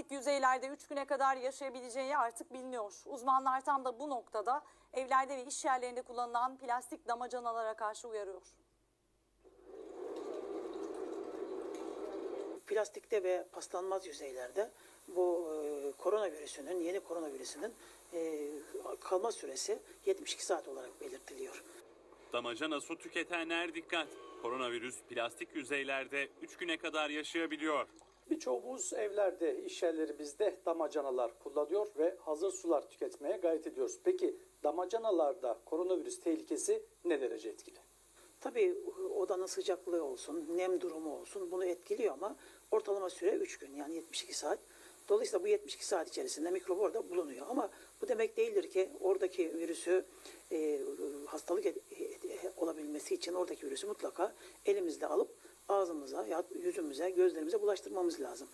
Plastik yüzeylerde 3 güne kadar yaşayabileceği artık biliniyor. Uzmanlar tam da bu noktada evlerde ve iş yerlerinde kullanılan plastik damacanalara karşı uyarıyor. Plastikte ve paslanmaz yüzeylerde bu e, koronavirüsünün, yeni koronavirüsünün e, kalma süresi 72 saat olarak belirtiliyor. Damacana su tüketenler dikkat. Koronavirüs plastik yüzeylerde 3 güne kadar yaşayabiliyor. Birçoğumuz evlerde, iş yerlerimizde damacanalar kullanıyor ve hazır sular tüketmeye gayret ediyoruz. Peki damacanalarda koronavirüs tehlikesi ne derece etkili? Tabii odanın sıcaklığı olsun, nem durumu olsun bunu etkiliyor ama ortalama süre 3 gün yani 72 saat. Dolayısıyla bu 72 saat içerisinde mikrop orada bulunuyor. Ama bu demek değildir ki oradaki virüsü e, hastalık ed- e- olabilmesi için oradaki virüsü mutlaka elimizde alıp ağzımıza, yüzümüze, gözlerimize bulaştırmamız lazım.